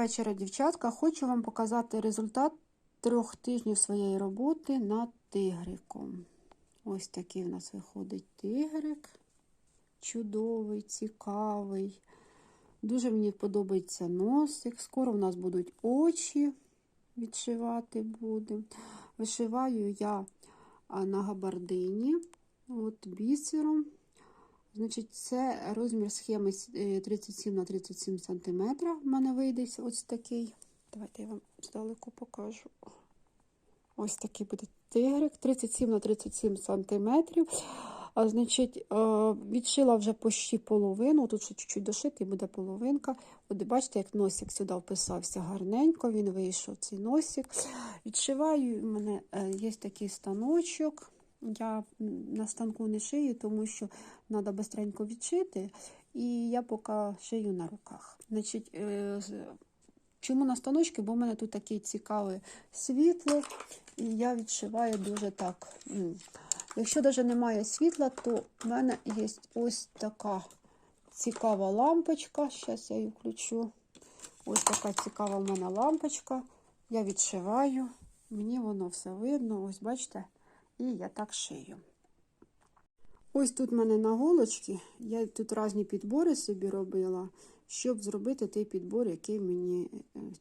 вечора, дівчатка. Хочу вам показати результат трьох тижнів своєї роботи над тигриком. Ось такий в нас виходить тигрик. Чудовий, цікавий. Дуже мені подобається носик. Скоро в нас будуть очі відшивати будемо. Вишиваю я на габардині, от бісером. Значить, це розмір схеми е, 37 на 37 см. В мене вийде ось такий. Давайте я вам здалеку покажу. Ось такий буде тигрик, 37 на 37 см. А, значить, е, відшила вже почти половину. Тут ще чуть-чуть дошити, буде половинка. От бачите, як носик сюди вписався гарненько, він вийшов цей носик. Відшиваю, у мене е, є такий станочок. Я на станку не шию, тому що треба швидко відшити. І я поки шию на руках. Значить, е, Чому на станочки? Бо в мене тут таке цікаве світло, і я відшиваю дуже так. Якщо навіть немає світла, то в мене є ось така цікава лампочка. Зараз я її включу. Ось така цікава в мене лампочка. Я відшиваю, мені воно все видно, ось бачите, і я так шию. Ось тут в мене на голочці, я тут різні підбори собі робила, щоб зробити той підбор, який мені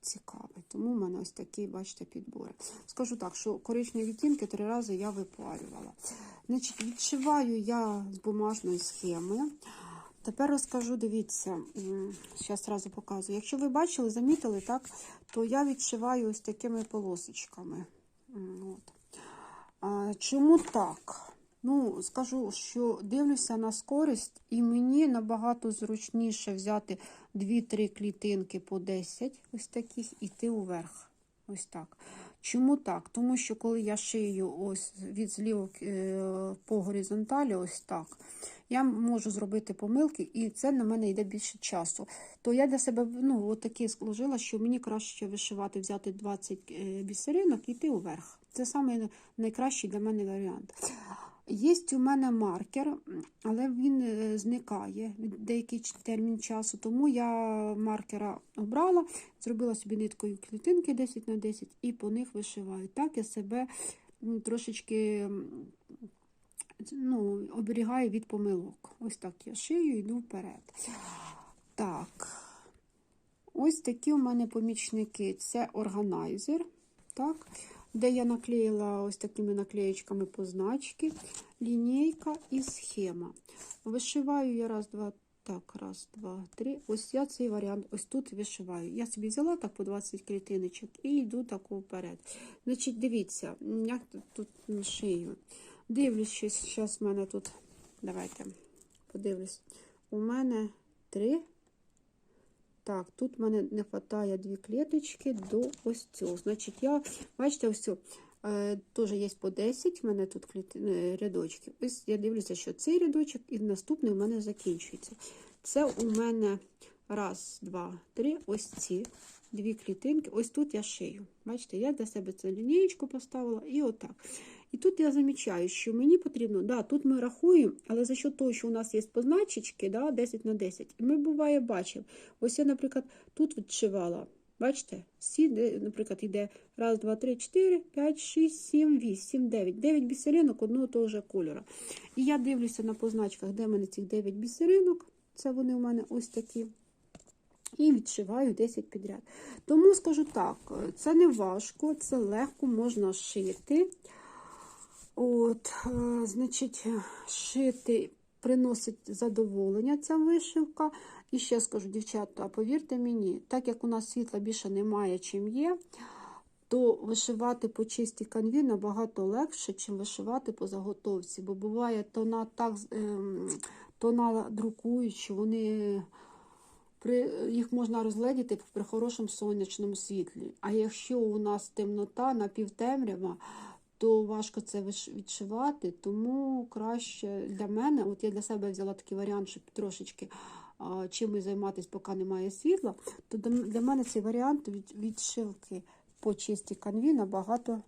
цікавий. Тому в мене ось такі, бачите, підбори. Скажу так, що коричневі відтінки три рази я випарювала. Значить, Відшиваю я з бумажної схеми. Тепер розкажу, дивіться, зараз одразу показую. Якщо ви бачили, замітили, так, то я відшиваю ось такими полосочками. От. Чому так? Ну, скажу, що дивлюся на скорість, і мені набагато зручніше взяти 2-3 клітинки по 10, ось таких, і йти уверх. Ось так. Чому так? Тому що коли я шию ось від злівок по горизонталі, ось так, я можу зробити помилки, і це на мене йде більше часу. То я для себе ну, от сложила, що мені краще вишивати, взяти 20 бісеринок і йти уверх. Це саме найкращий для мене варіант. Є у мене маркер, але він зникає від деякий термін часу, тому я маркера обрала, зробила собі ниткою клітинки 10 на 10 і по них вишиваю. Так я себе трошечки ну, оберігаю від помилок. Ось так я шию йду вперед. Так, ось такі у мене помічники це органайзер. Так де я наклеїла ось такими наклеєчками позначки, лінійка і схема. Вишиваю я раз, два, так, раз, два, три. Ось я цей варіант ось тут вишиваю. Я собі взяла так по 20 клітиночок і йду таку вперед. Значить, дивіться, як тут шию. Дивлюсь, зараз в мене тут, давайте подивлюсь, у мене три. Так, тут в мене не вистачає дві клеточки до ось цього. Значить, я, бачите, ось цього, е, теж є по 10, в мене тут е, рядочки. Ось я дивлюся, що цей рядочок і наступний у мене закінчується. Це у мене раз, два, три, ось ці дві клітинки. Ось тут я шию. Бачите, я для себе цю лінієчку поставила і отак. І тут я замічаю, що мені потрібно, да, тут ми рахуємо, але за що того, що у нас є позначечки, да, 10 на 10, і ми буває бачимо. Ось я, наприклад, тут відшивала. Бачите, всі, наприклад, йде раз, два, три, чотири, п'ять, шість, сім, вісім, дев'ять. Дев'ять бісеринок одного того ж кольору. І я дивлюся на позначках, де в мене цих дев'ять бісеринок. Це вони у мене ось такі. І відшиваю 10 підряд. Тому скажу так, це не важко, це легко можна шити. От, Значить, шити приносить задоволення ця вишивка. І ще скажу, дівчата, повірте мені, так як у нас світла більше немає, чим є, то вишивати по чистій канві набагато легше, ніж вишивати по заготовці. Бо буває, тона так ем, тона друкують, що вони при, їх можна розгледіти при хорошому сонячному світлі. А якщо у нас темнота напівтемрява, то важко це відшивати, тому краще для мене, от я для себе взяла такий варіант, щоб трошечки чимось займатися, поки немає світла, то для мене цей варіант від, відшивки по чистій канві набагато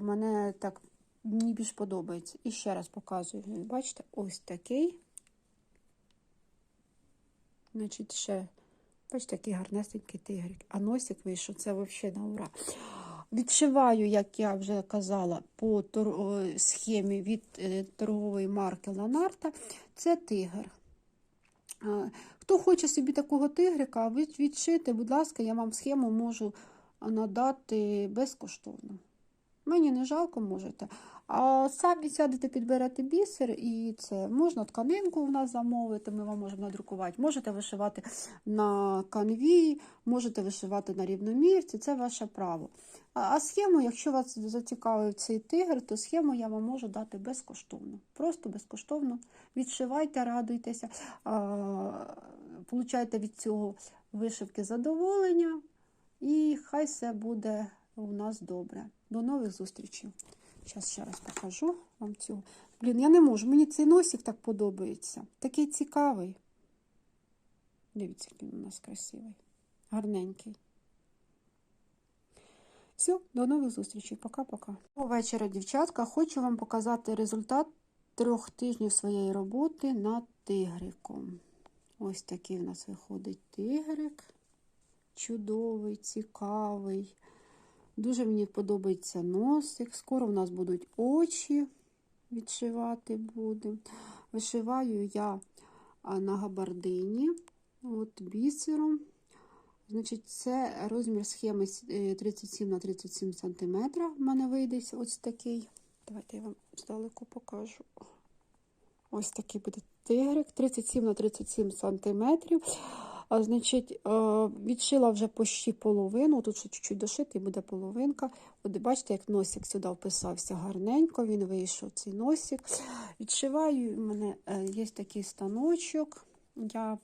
мене так мені більш подобається. І ще раз показую. Бачите, ось такий. Значить, ще Бачите, який гарнесенький тигрик. А носик вийшов, це взагалі на ура. Відшиваю, як я вже казала, по схемі від е, торгової марки Ланарта. Це тигр. Хто хоче собі такого тигрика, відшити, будь ласка, я вам схему можу надати безкоштовно. Мені не жалко, можете. А самі сядете, підберете бісер, і це можна тканинку в нас замовити, ми вам можемо надрукувати. Можете вишивати на канві, можете вишивати на рівномірці, це ваше право. А, схему, якщо вас зацікавив цей тигр, то схему я вам можу дати безкоштовно. Просто безкоштовно. Відшивайте, радуйтеся, получайте від цього вишивки задоволення, і хай все буде у нас добре. До нових зустрічей. Зараз ще раз покажу вам цю. Блін, я не можу. Мені цей носик так подобається. Такий цікавий. Дивіться, він у нас красивий. Гарненький. Все, до нових зустрічей. Пока-пока. Вечора, дівчатка, хочу вам показати результат трьох тижнів своєї роботи над тигриком. Ось такий в нас виходить тигрик. Чудовий, цікавий. Дуже мені подобається носик. Скоро в нас будуть очі відшивати будемо. Вишиваю я на габардині от бісером. Значить, це розмір схеми е, 37 на 37 см. В мене вийде ось такий. Давайте я вам здалеку покажу. Ось такий буде тигрик, 37 на 37 сантиметрів. А, значить, відшила вже почти половину. Тут ще чуть-чуть дошити, буде половинка. От бачите, як носик сюди вписався гарненько, він вийшов цей носик. Відшиваю, у мене е, є такий станочок. Я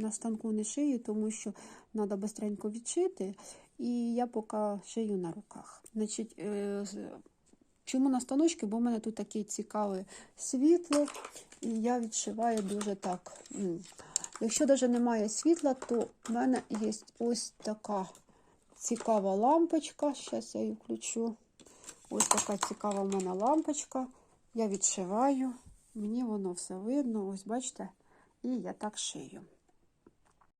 на станку не шию, тому що треба бистренько відшити. І я поки шию на руках. Значить, е, Чому на станочки? Бо в мене тут таке цікаве світло, і я відшиваю дуже так. Якщо навіть немає світла, то в мене є ось така цікава лампочка. Зараз я її включу. Ось така цікава в мене лампочка. Я відшиваю, мені воно все видно, ось бачите, і я так шию.